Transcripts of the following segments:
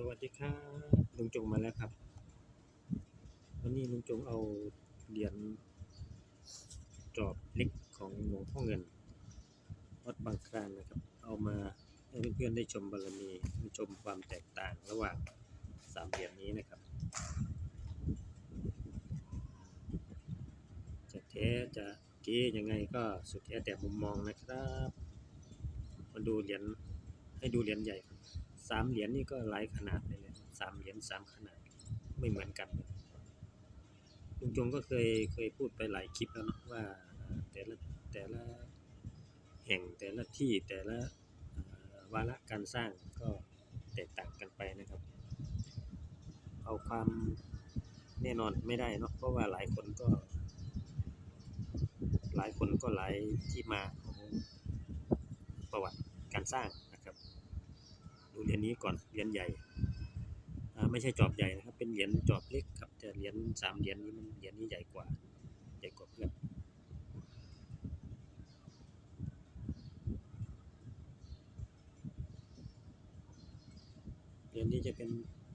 สวัสดีครับลุงจงมาแล้วครับ วันนี้ลุงจงเอาเหรียญจอบเล็กของหลวงพ่อเงินวัดบางคลานนะครับ เอามาให้เพื่อนๆได้ชมบารมีได้ชมความแตกต่างระหว่างสามเหรียญนี้นะครับ จะแท้จะเก๊ยังไงก็สุดแท้แต่มุมมองนะครับ มาดูเหรียญให้ดูเหรียญใหญ่ครับ สามเหรียญนี่ก็หลายขนาดเลยสามเหรียญสามขนาดไม่เหมือนกันลุงจงก็เคยเคยพูดไปหลายคลิปแล้วเนาะว่าแต่ละแต่ละแห่งแต่ละที่แต่ละวาระการสร้างก็แตกต่างกันไปนะครับ เอาความแน่นอนไม่ได้เนาะเพราะว่าหลายคนก็ หลายคนก็หลายที่มาของประวัติการสร้าง เหรียญนี้ก่อนเหรียญใหญ่ไม่ใช่จอบใหญ่นะครับ เป็นเหรียญจอบเล็กครับแต่เหรียญสามเหรียญนี้มันเหรียญนี้ใหญ่กว่าใหญ่กว่าเพื่อนเหรียญนี้จะเป็น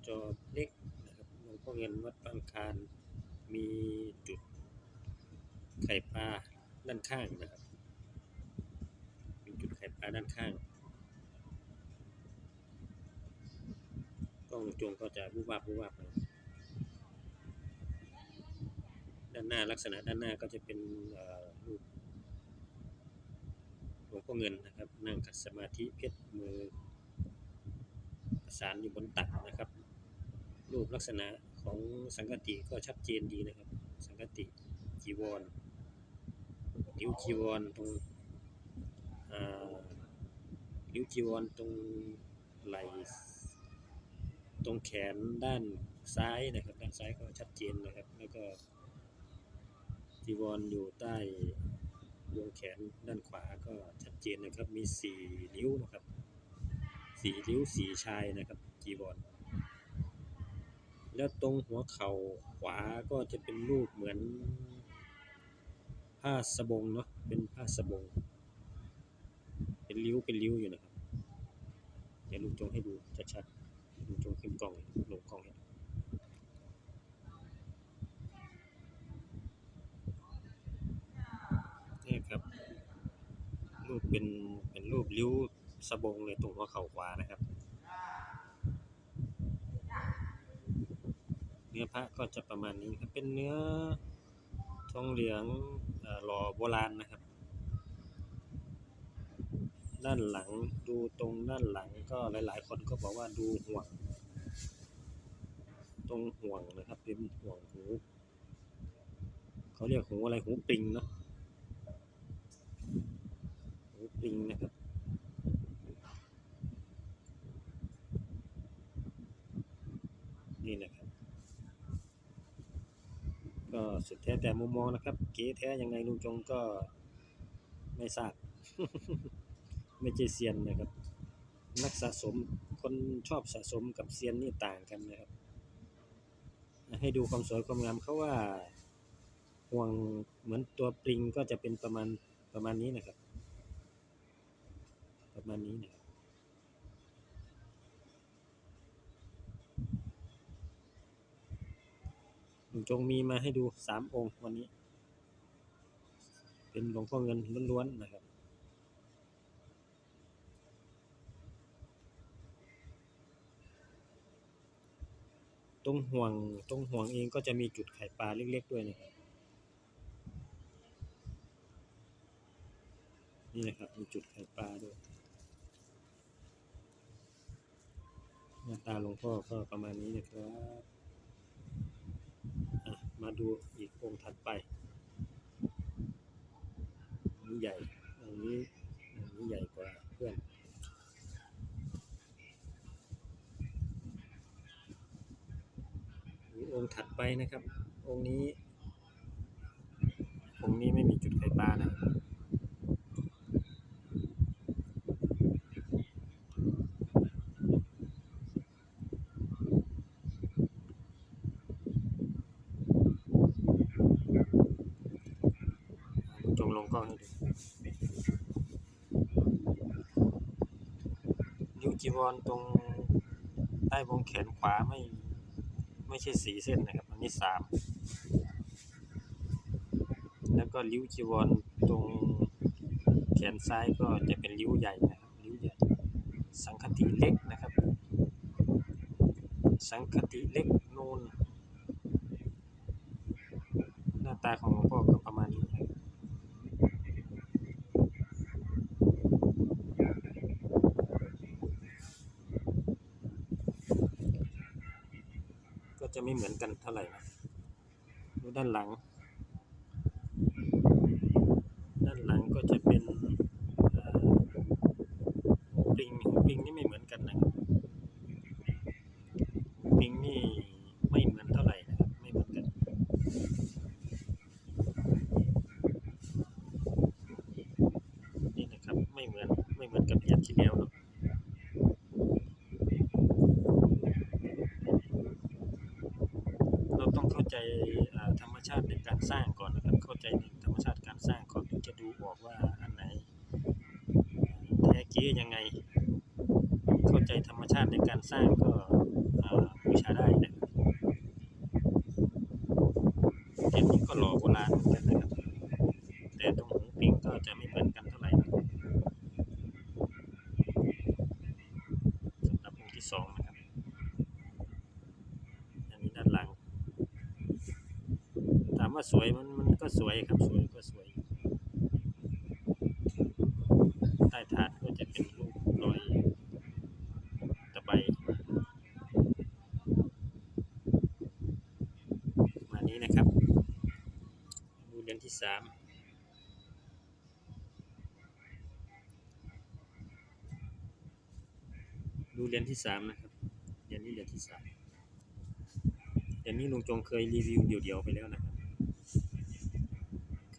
จอบเล็กนะครับหลวงพ่อเงินวัดบางคานมีจุดไข่ปลาด้านข้างนะครับ มีจุดไข่ปลาด้านข้าง กล้องจงก็จะวูบวาบวูบวาบด้านหน้าลักษณะด้านหน้าก็จะเป็นรูปหลวงพ่อเงินนะครับ นั่งขัดสมาธิเพชรมือประสานอยู่บนตักนะครับ รูปลักษณะของสังกติก็ชัดเจนดีนะครับ สังกติจีวรนิ้วจีวรตรงนิ้วจีวรตรงไหล ตรงแขนด้านซ้ายนะครับ ด้านซ้ายก็ชัดเจนนะครับ แล้วก็จีวรอยู่ใต้วงแขนด้านขวาก็ชัดเจนนะครับ มีสี่นิ้วนะครับสี่นิ้วสี่ชายนะครับจีวรแล้วตรงหัวเข่าขวาก็จะเป็นรูปเหมือนผ้าสบงเนาะเป็นผ้าสบง เป็นริ้วเป็นริ้วอยู่นะครับ เดี๋ยวลุงจงให้ดูชัดๆ ลุงจงขึ้นกล้องลงกล้องเนี่ยนี่ครับ รูปเป็นเป็นรูปริ้วสะบงเลยตรงหัวเข่าขวานะครับ เนื้อพระก็จะประมาณนี้ครับเป็นเนื้อทองเหลืองหล่อโบราณนะครับ ด้านหลัง ดูตรงด้านหลังก็หลาย ๆ คนก็บอกว่าดูห่วง ตรงห่วงนะครับเป็นห่วงหูเขาเรียกหูอะไรหูปิงเนาะหูปิงนะครับนี่นะครับ ก็สุดแท้แต่มุมมองนะครับ เก๋แท้ยังไงลุงจงก็ไม่ทราบ ไม่ใช่เซียนนะครับ นักสะสมคนชอบสะสมกับเซียนนี่ต่างกันนะครับ ให้ดูความสวยความงามเขาว่าห่วงเหมือนตัวปริงก็จะเป็นประมาณประมาณนี้นะครับ ประมาณนี้นะครับจงมีมาให้ดูสามองค์วันนี้ เป็นหลวงพ่อเงินล้วนๆนะครับ ตรงห่วงตรงห่วงเองก็จะมีจุดไข่ปลาเล็กๆด้วยนะครับนี่นะครับมีจุดไข่ปลาด้วยหน้าตาหลวงพ่อก็ประมาณนี้นะครับมาดูอีกองค์ถัดไปอันนี้ใหญ่อันนี้นี้ใหญ่กว่าเพื่อน มีองค์ถัดไป นะครับ องค์นี้องค์นี้ไม่มีจุดไข่ปลานะจงลงกล้องให้ดูนิ้วจีวรตรงใต้วงแขนขวาไม่ไม่ใช่สีเส้นนะครับ นี่สามแล้วก็ริ้วจีวรตรงแขนซ้ายก็จะเป็นริ้วใหญ่นะครับริ้วใหญ่สังคติเล็กนะครับ สังคติเล็กนูนหน้าตาของหลวงพ่อก็ประมาณนี้ ก็จะไม่เหมือนกันเท่าไหร่นะดูด้านหลัง ด้านหลังก็จะเป็นเอ่อหูปลิงหูปลิงนี่ไม่เหมือนกันนะครับหูปลิงนี่ไม่เหมือนเท่าไหร่นะครับ ไม่เหมือนกัน นี่นะครับไม่เหมือนไม่เหมือนกับเหรียญที่แล้วเนาะเราต้องเข้าใจอ่าธรรมชา ติในการสร้างก่อนนะครับเข้าใจในธรรมชาติการสร้างก่อนถึงจะดูออกว่าอันไหนแท้เก๊ยังไง เข้าใจธรรมชาติในการสร้างก็อ่าบูชาได้นะเหรียญนี้ก็หล่อโบราณเหมือนกันนะครับ แต่ตรงหูปิงก็จะไม่เหมือนกันเท่าไหร่นะสำหรับองค์ที่สองนะครับ อันนี้ด้านหลัง ถาม ว่าสวยมันมันก็สวยครับสวยก็สวย ใต้ฐานก็จะเป็นรูปรอยตะไบปมานี้นะครับ ดูเหรียญที่สามดูเหรียญที่สามนะครับเหรียญนี้เหรียญที่สามเหรียญนี้ลุงจงเคยรีวิวเดี่ยวๆไปแล้วนะครับ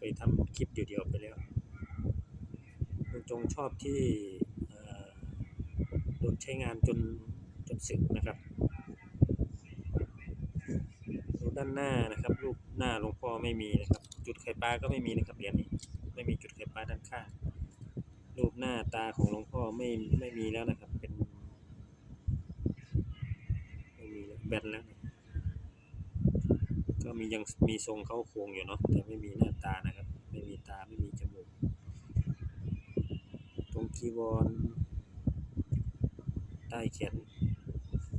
ยทำคลิปเดียวๆไปแล้วลุงจงชอบที่โดนใช้งานจนจนสึกนะครับดูด้านหน้านะครับรูปหน้าหลวงพ่อไม่มีนะครับ จุดไข่ปลาก็ไม่มีนะครับเหรียญนี้ไม่มีจุดไข่ปลาด้านข้างรูปหน้าตาของหลวงพ่อไม่ไม่มีแล้วนะครับ เป็นไม่มีแล้วแบนแล้วก็มียังมีทรงเข้าโครงอยู่เนาะแต่ไม่มีหน้าตานะาไม่มีจมูก ตรงจีวร ใต้แขน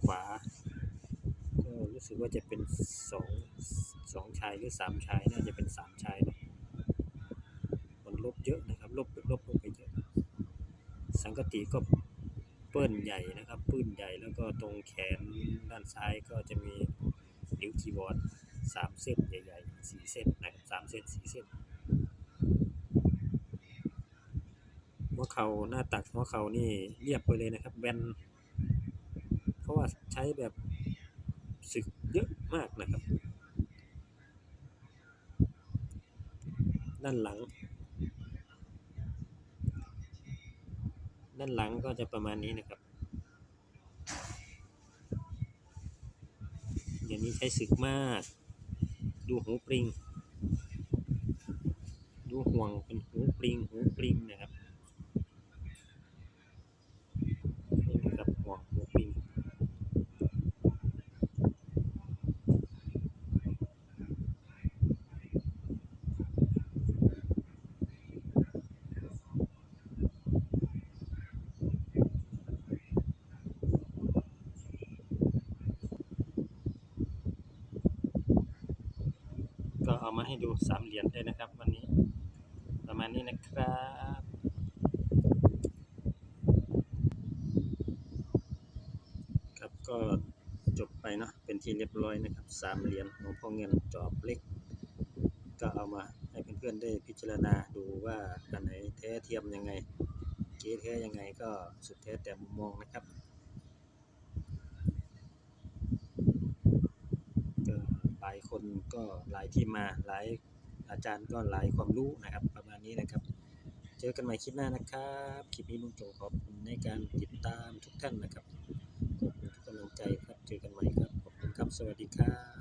ขวา ก็รู้สึกว่าจะเป็นสองสองชายหรือสามชาย น่าจะเป็นสามชายนะมันลบเยอะนะครับ ลบลบลงไปเยอะ สังกติก็เปิ้ลใหญ่นะครับ ปื้นใหญ่แล้วก็ตรงแขนด้านซ้ายก็จะมีนิ้วจีวรสามเส้นใหญ่ๆสี่เส้นนะครับสามเส้นสี่เส้น หัวเข่าหน้าตักหัวเข่านี่เรียบไปเลยนะครับแบนเพราะว่าใช้แบบสึกเยอะมากนะครับ ด้านหลัง ด้านหลังก็จะประมาณนี้นะครับอย่างนี้ใช้สึกมาก ดูหูปริง ดูห่วงเป็นหูปริงหูปริงนะครับ นี่นะครับห่วงหูปริง ก็ เอามาให้ดูสามเหรียญได้นะครับ วันนี้ ประมาณนี้นะครับครับก็จบไปเนาะเป็นที่เรียบร้อยนะครับสามเหรียญหลวงพ่อเงินจอบเล็ก ก็เอามาให้เพื่อนๆได้พิจารณาดูว่าอันไหนแท้เทียมยังไงเก๊แท้ยังไงก็สุดแท้แต่มุมมองนะครับ ก็หลาย คนก็หลายที่มาหลายอาจารย์ก็หลายความรู้นะครับ ประมาณนี้นะครับ เจอกันใหม่คลิปหน้านะครับ คลิปนี้ลุงโจขอบคุณในการติดตามทุกท่านนะครับขอบคุณทุกกำลังใจครับ เจอกันใหม่ครับ ขอบคุณครับ สวัสดีครับ